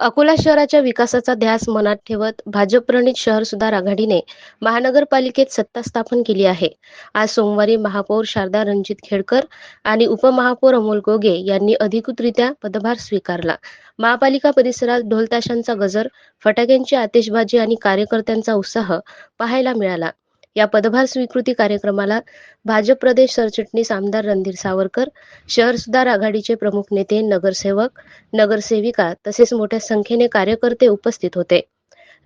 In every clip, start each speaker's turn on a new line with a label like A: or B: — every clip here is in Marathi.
A: अकोला शहराच्या विकासाचा ध्यास मनात ठेवत भाजपप्रणित शहर सुधार आघाडीने महानगरपालिकेत सत्ता स्थापन केली आहे. आज सोमवारी महापौर शारदा रणजित खेडकर आणि उपमहापौर अमोल गोगे यांनी अधिकृतरित्या पदभार स्वीकारला. महापालिका परिसरात ढोलताशांचा गजर फटाक्यांची आतिषबाजी आणि कार्यकर्त्यांचा उत्साह पाहायला मिळाला. या पदभार स्वीकृती कार्यक्रमाला भाजप प्रदेश सरचिटणीस आमदार रणधीर सावरकर शहर सुधार आघाडीचे प्रमुख नेते नगरसेवक नगरसेविका तसेच मोठ्या संख्येने कार्यकर्ते उपस्थित होते.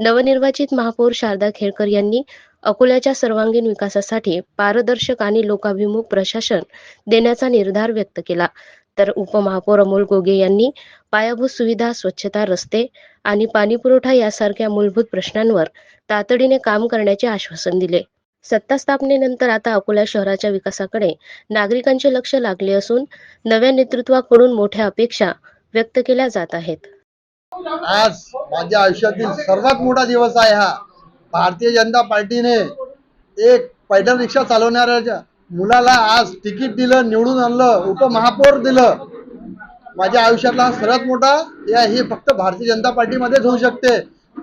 A: नवनिर्वाचित महापौर शारदा खेळकर यांनी अकोल्याच्या सर्वांगीण विकासासाठी पारदर्शक आणि लोकाभिमुख प्रशासन देण्याचा निर्धार व्यक्त केला. तर उपमहापौर अमोल गोगे यांनी पायाभूत सुविधा स्वच्छता रस्ते आणि पाणीपुरवठा यासारख्या मूलभूत प्रश्नांवर तातडीने काम करण्याचे आश्वासन दिले. सत्ता स्थापनेनंतर आता अकोला शहराच्या विकासाकडे नागरिकांचे लक्ष लागले असून नव्या नेतृत्वाकडून मोठ्या अपेक्षा व्यक्त केल्या जात आहेत.
B: आज माझ्या आयुष्यातील सर्वात मोठा दिवस आहे हा. भारतीय जनता पार्टीने एक पैदल रिक्षा चालवणाऱ्या मुलाला आज तिकीट दिलं निवडून आणलं उपमहापौर दिलं. माझ्या आयुष्यातला सर्वात मोठा या हे फक्त भारतीय जनता पार्टीमध्येच होऊ शकते.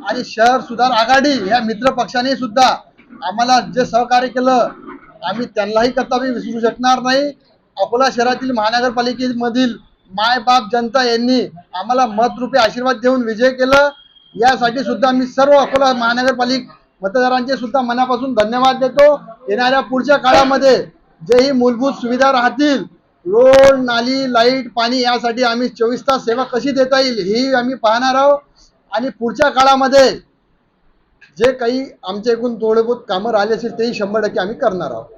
B: आणि शहर सुधार आघाडी या मित्र पक्षाने सुद्धा आम्हाला जे सहकार्य केलं आम्ही त्यांनाही कर्तव्य विसरू शकणार नाही. अकोला शहरातील महानगरपालिकेमधील माय बाप जनता यांनी आम्हाला मतरूपी आशीर्वाद देऊन विजय केलं. यासाठी सुद्धा मी सर्व अकोला महानगरपालिक मतदारांचे सुद्धा मनापासून धन्यवाद देतो. येणाऱ्या पुढच्या काळामध्ये जेही मूलभूत सुविधा राहतील रोड नाली लाइट पाणी यासाठी आम्ही चोवीस तास सेवा कशी देता येईल ही आम्ही पाहणार आहोत. आणि पुढच्या काळामध्ये जे काही आमच्या एकूण थोडे बहुत कामं राहिले असेल तेही शंभर टक्के आम्ही करणार आहोत.